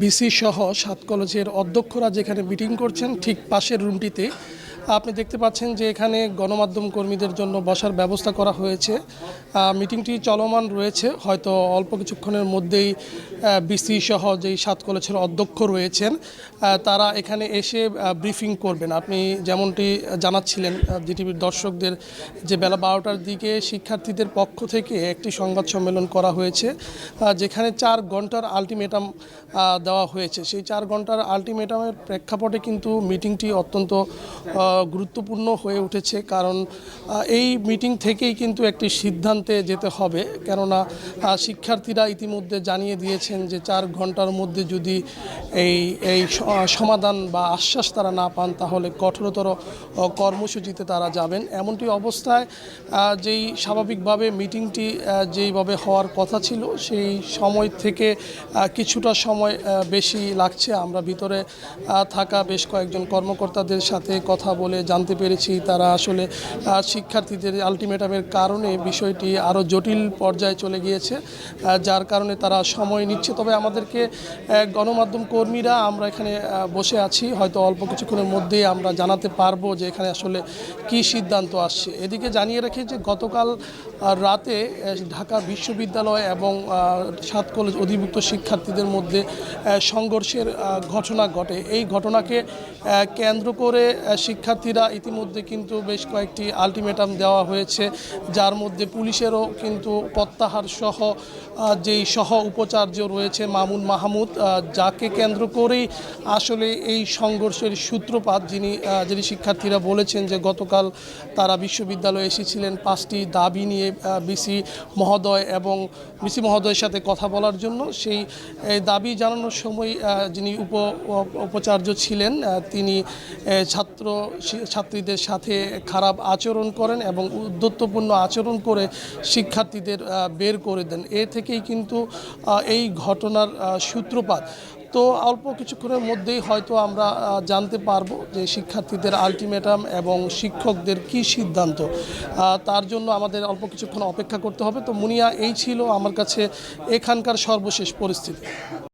BC সহ সাত কলেজের অধ্যক্ষরা যেখানে মিটিং করছেন, ঠিক পাশের রুমটিতে আপনি দেখতে পাচ্ছেন যে এখানে গণমাধ্যম কর্মীদের জন্য বসার ব্যবস্থা করা হয়েছে। মিটিংটি চলমান রয়েছে। হয়তো অল্প কিছুক্ষণের মধ্যেই বিসি সহ যেই সাত কলেজের অধ্যক্ষ রয়েছেন তারা এখানে এসে ব্রিফিং করবেন। আপনি যেমনটি জানাচ্ছিলেন জিটিভির দর্শকদের যে বেলা বারোটার দিকে শিক্ষার্থীদের পক্ষ থেকে একটি সংবাদ সম্মেলন করা হয়েছে যেখানে চার ঘণ্টার আলটিমেটাম দেওয়া হয়েছে। সেই চার ঘণ্টার আলটিমেটামের প্রেক্ষাপটে কিন্তু মিটিংটি অত্যন্ত গুরুত্বপূর্ণ হয়ে উঠেছে। কারণ এই মিটিং থেকেই কিন্তু একটি সিদ্ধান্তে যেতে হবে। কেননা শিক্ষার্থীরা ইতিমধ্যে জানিয়ে দিয়েছেন যে চার ঘণ্টার মধ্যে যদি এই এই সমাধান বা আশ্বাস তারা না পান, তাহলে কঠোরতর কর্মসূচিতে তারা যাবেন। এমনটি অবস্থায় যেই স্বাভাবিকভাবে মিটিংটি যেইভাবে হওয়ার কথা ছিল, সেই সময় থেকে কিছুটা সময় বেশি লাগছে। আমরা ভিতরে থাকা বেশ কয়েকজন কর্মকর্তাদের সাথে কথা বলে জানতে পেরেছি। তারা আসলে শিক্ষার্থীদের আলটিমেটামের কারণে বিষয়টি আরও জটিল পর্যায়ে চলে গিয়েছে যার কারণে তারা সময় নিচ্ছে। তবে আমাদেরকে গণমাধ্যম কর্মীরা আমরা এখানে বসে আছি। হয়তো অল্প কিছুক্ষণের মধ্যেই আমরা জানাতে পারব যে এখানে আসলে কি সিদ্ধান্ত আসছে। এদিকে জানিয়ে রাখি যে গতকাল রাতে ঢাকা বিশ্ববিদ্যালয় এবং সাত কলেজ অধিভুক্ত শিক্ষার্থীদের মধ্যে সংঘর্ষের ঘটনা ঘটে। এই ঘটনাকে কেন্দ্র করে শিক্ষার্থীরা ইতিমধ্যে কিন্তু বেশ কয়েকটি আলটিমেটাম দেওয়া হয়েছে, যার মধ্যে পুলিশেরও কিন্তু প্রত্যাহার সহ যেই সহ উপাচার্য রয়েছে মামুন মাহমুদ যাকে কেন্দ্র করেই আসলে এই সংঘর্ষের সূত্রপাত যিনি যিনি শিক্ষার্থীরা বলেছেন যে গতকাল তারা বিশ্ববিদ্যালয়ে এসেছিলেন পাঁচটি দাবি নিয়ে বিসি মহোদয় এবং বিসি মহোদয়ের সাথে কথা বলার জন্য। সেই দাবি জানানোর সময় যিনি উপ, উপ- উপাচার্য ছিলেন তিনি ছাত্র ছাত্রীদের সাথে খারাপ আচরণ করেন এবং উদ্ধত্তপূর্ণ আচরণ করে শিক্ষার্থীদের বের করে দেন। এ থেকেই কিন্তু এই ঘটনার সূত্রপাত। তো অল্প কিছুক্ষণের মধ্যেই হয়তো আমরা জানতে পারব যে শিক্ষার্থীদের আলটিমেটাম এবং শিক্ষকদের কি সিদ্ধান্ত। তার জন্য আমাদের অল্প কিছুক্ষণ অপেক্ষা করতে হবে। তো মুনিয়া, এই ছিল আমার কাছে এখানকার সর্বশেষ পরিস্থিতি।